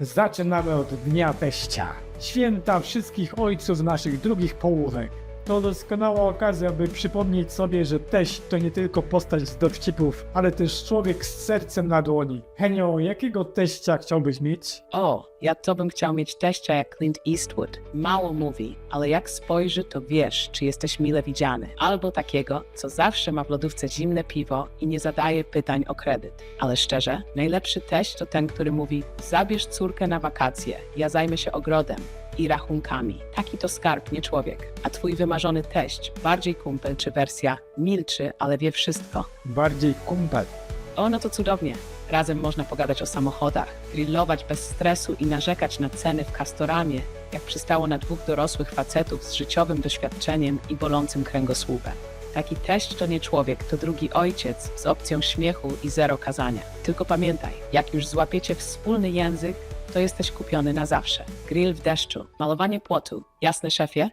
Zaczynamy od Dnia Teścia. Święta wszystkich ojców naszych drugich połówek. To doskonała okazja, by przypomnieć sobie, że teść to nie tylko postać z dowcipów, ale też człowiek z sercem na dłoni. Henio, jakiego teścia chciałbyś mieć? O, ja to bym chciał mieć teścia jak Clint Eastwood. Mało mówi, ale jak spojrzy, to wiesz, czy jesteś mile widziany. Albo takiego, co zawsze ma w lodówce zimne piwo i nie zadaje pytań o kredyt. Ale szczerze, najlepszy teść to ten, który mówi: zabierz córkę na wakacje, ja zajmę się ogrodem i rachunkami. Taki to skarb, nie człowiek. A twój wymarzony teść, bardziej kumpel czy wersja, milczy, ale wie wszystko. Bardziej kumpel. O, no to cudownie. Razem można pogadać o samochodach, grillować bez stresu i narzekać na ceny w Castoramie, jak przystało na dwóch dorosłych facetów z życiowym doświadczeniem i bolącym kręgosłupem. Taki teść to nie człowiek, to drugi ojciec z opcją śmiechu i zero kazania. Tylko pamiętaj, jak już złapiecie wspólny język, to jesteś kupiony na zawsze. Grill w deszczu, malowanie płotu. Jasne, szefie?